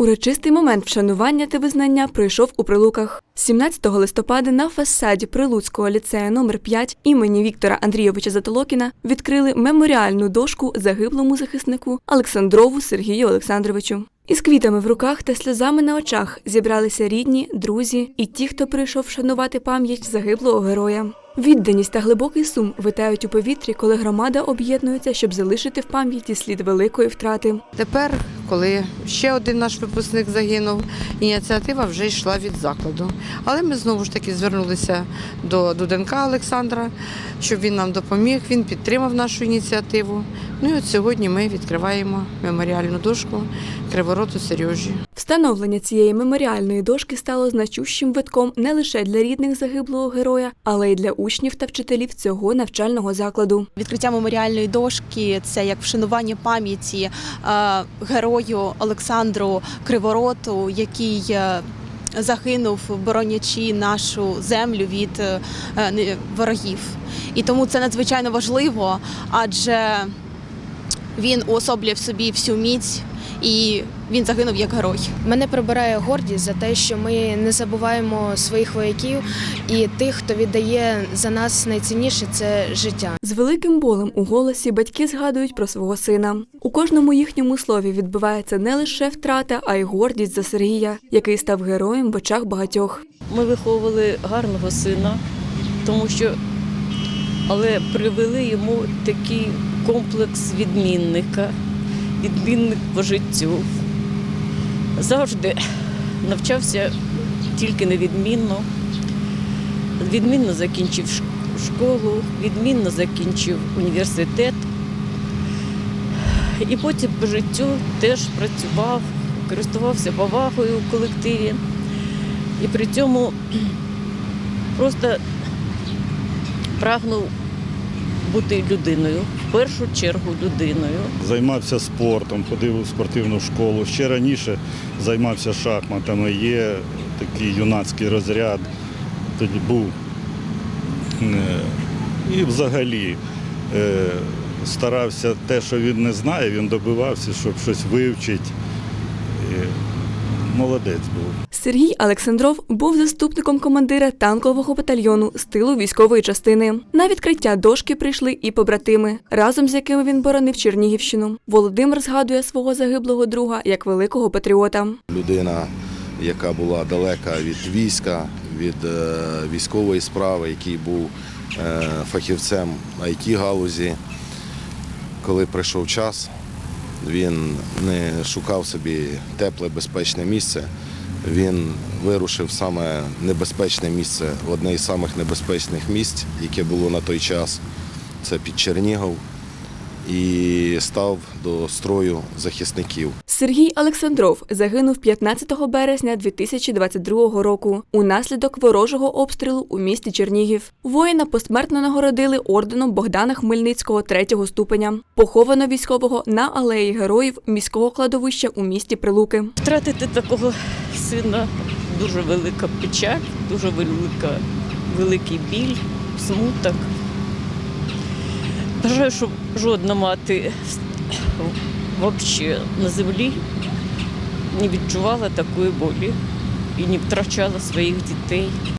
Урочистий момент вшанування та визнання пройшов у Прилуках. 17 листопада на фасаді Прилуцького ліцею номер 5 імені Віктора Андрійовича Затолокіна відкрили меморіальну дошку загиблому захиснику Олександрову Сергію Олександровичу. Із квітами в руках та сльозами на очах зібралися рідні, друзі і ті, хто прийшов вшанувати пам'ять загиблого героя. Відданість та глибокий сум витають у повітрі, коли громада об'єднується, щоб залишити в пам'яті слід великої втрати. Тепер, коли ще один наш випускник загинув, ініціатива вже йшла від закладу. Але ми знову ж таки звернулися до Дуденка Олександра, щоб він нам допоміг. Він підтримав нашу ініціативу. Ну і от сьогодні ми відкриваємо меморіальну дошку Кривороту Сережі. Встановлення цієї меморіальної дошки стало значущим витком не лише для рідних загиблого героя, але й для учнів та вчителів цього навчального закладу. Відкриття меморіальної дошки це як вшанування пам'яті е, герою Олександру Кривороту, який е, загинув, боронячи нашу землю від е, ворогів. І тому це надзвичайно важливо, адже він уособлює в собі всю міць і він загинув як герой. Мене прибирає гордість за те, що ми не забуваємо своїх вояків і тих, хто віддає за нас найцінніше це життя. З великим болем у голосі батьки згадують про свого сина. У кожному їхньому слові відбувається не лише втрата, а й гордість за Сергія, який став героєм в очах багатьох. Ми виховували гарного сина, тому що але привели йому такий комплекс відмінника, відмінник по життю. Завжди навчався тільки невідмінно. Відмінно закінчив школу, відмінно закінчив університет. І потім по життю теж працював, користувався повагою у колективі. І при цьому просто прагнув бути людиною, в першу чергу людиною. Займався спортом, ходив у спортивну школу. Ще раніше займався шахматами. Є такий юнацький розряд. Тоді був. Е, І взагалі е, старався те, що він не знає, він добивався, щоб щось вивчити. Молодець був. Сергій Олександров був заступником командира танкового батальйону з тилу військової частини. На відкриття дошки прийшли і побратими, разом з якими він боронив Чернігівщину. Володимир згадує свого загиблого друга як великого патріота. людина, яка була далека від війська, від е, військової справи, який був е, фахівцем it галузі. Коли прийшов час, він не шукав собі тепле, безпечне місце. Він вирушив саме небезпечне місце, одне із самих небезпечних місць, яке було на той час. Це під Чернігов. І став до строю захисників. Сергій Олександров загинув 15 березня 2022 року унаслідок ворожого обстрілу у місті Чернігів. Воїна посмертно нагородили орденом Богдана Хмельницького третього ступеня. Поховано військового на алеї героїв міського кладовища у місті Прилуки. Втратити такого сина дуже велика печаль, дуже велика, великий біль, смуток. Бажаю, щоб жодна мати взагалі на землі не відчувала такої болі і не втрачала своїх дітей.